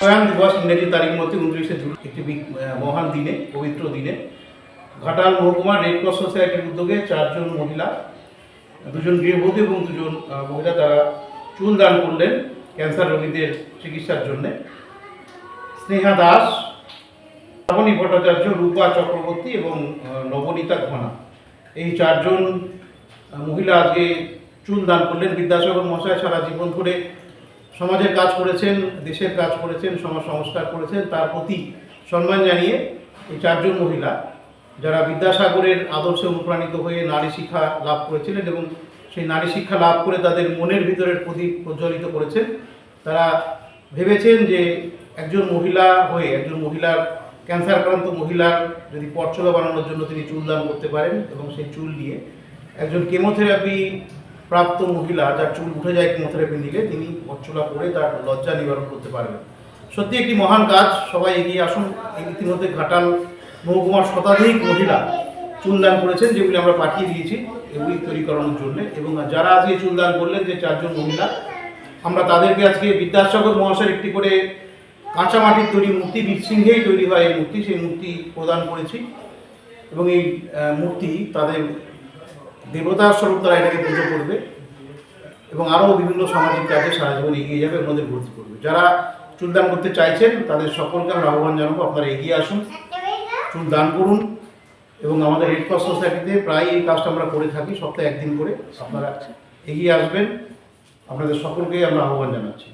প্রয়াণ দিবস ইংরেজি তারিখ মতে উনত্রিশে জুন একটি মহান দিনে, পবিত্র দিনে ঘাটাল মহকুমা রেড ক্রস সোসাইটির উদ্যোগে চারজন মহিলা, দুজন গৃহবধূ এবং দুজন মহিলা তারা চুল দান করলেন ক্যান্সার রোগীদের চিকিৎসার জন্যে। স্নেহা দাস, শ্রাবণী ভট্টাচার্য, রূপা চক্রবর্তী এবং নবনীতা ঘনা। এই চারজন মহিলা আজকে চুল দান করলেন। বিদ্যাসাগর মশাই সারা জীবন ধরে সমাজের কাজ করেছেন, দেশের কাজ করেছেন, সমাজ সংস্কার করেছেন, তার প্রতি সম্মান জানিয়ে এই চারজন মহিলা যারা বিদ্যাসাগরের আদর্শে অনুপ্রাণিত হয়ে নারী শিক্ষা লাভ করেছিলেন এবং সেই নারী শিক্ষা লাভ করে তাদের মনের ভিতরের প্রদীপ প্রজ্বলিত করেছেন, তারা ভেবেছেন যে একজন মহিলা হয়ে, একজন মহিলার ক্যান্সার আক্রান্ত মহিলার যদি পরচলা বানানোর জন্য তিনি চুল দান করতে পারেন এবং সেই চুল নিয়ে একজন কেমোথেরাপি প্রাপ্ত মহিলা যার চুল উঠে যায় কেমোথেরাপি নিলে তিনি পরচুলা করে তার লজ্জা নিবারণ করতে পারবেন। সত্যি একটি মহান কাজ, সবাই এগিয়ে আসুন। ইতিমধ্যে ঘাটাল মহকুমার শতাধিক মহিলা চুলদান করেছেন, যেগুলি আমরা পাঠিয়ে দিয়েছি, এগুলি তৈরি করানোর জন্য। এবং যারা আজকে চুলদান করলেন যে চারজন মহিলা, আমরা তাদেরকে আজকে বিদ্যাসাগর মহাশয়ের একটি করে কাঁচা মাটির তৈরি মূর্তি বীরসিংহেই তৈরি হয় এই মূর্তি, সেই মূর্তি প্রদান করেছি। এবং এই মূর্তি তাদের দেবতার স্বরূপ তারা এটাকে পুজো করবে এবং আরও বিভিন্ন সামাজিক কাজে সারা জীবন এগিয়ে যাবে মধ্যে ভর্তি করবে। যারা চুল দান করতে চাইছেন, তাদের সকলকে আমরা আহ্বান জানাব, আপনারা এগিয়ে আসুন, চুল দান করুন এবং আমাদের রেড ক্রস সোসাইটিতে প্রায় এই কাজটা আমরা করে থাকি, সপ্তাহে একদিন করে আপনারা এগিয়ে আসবেন। আপনাদের সকলকেই আমরা আহ্বান জানাচ্ছি।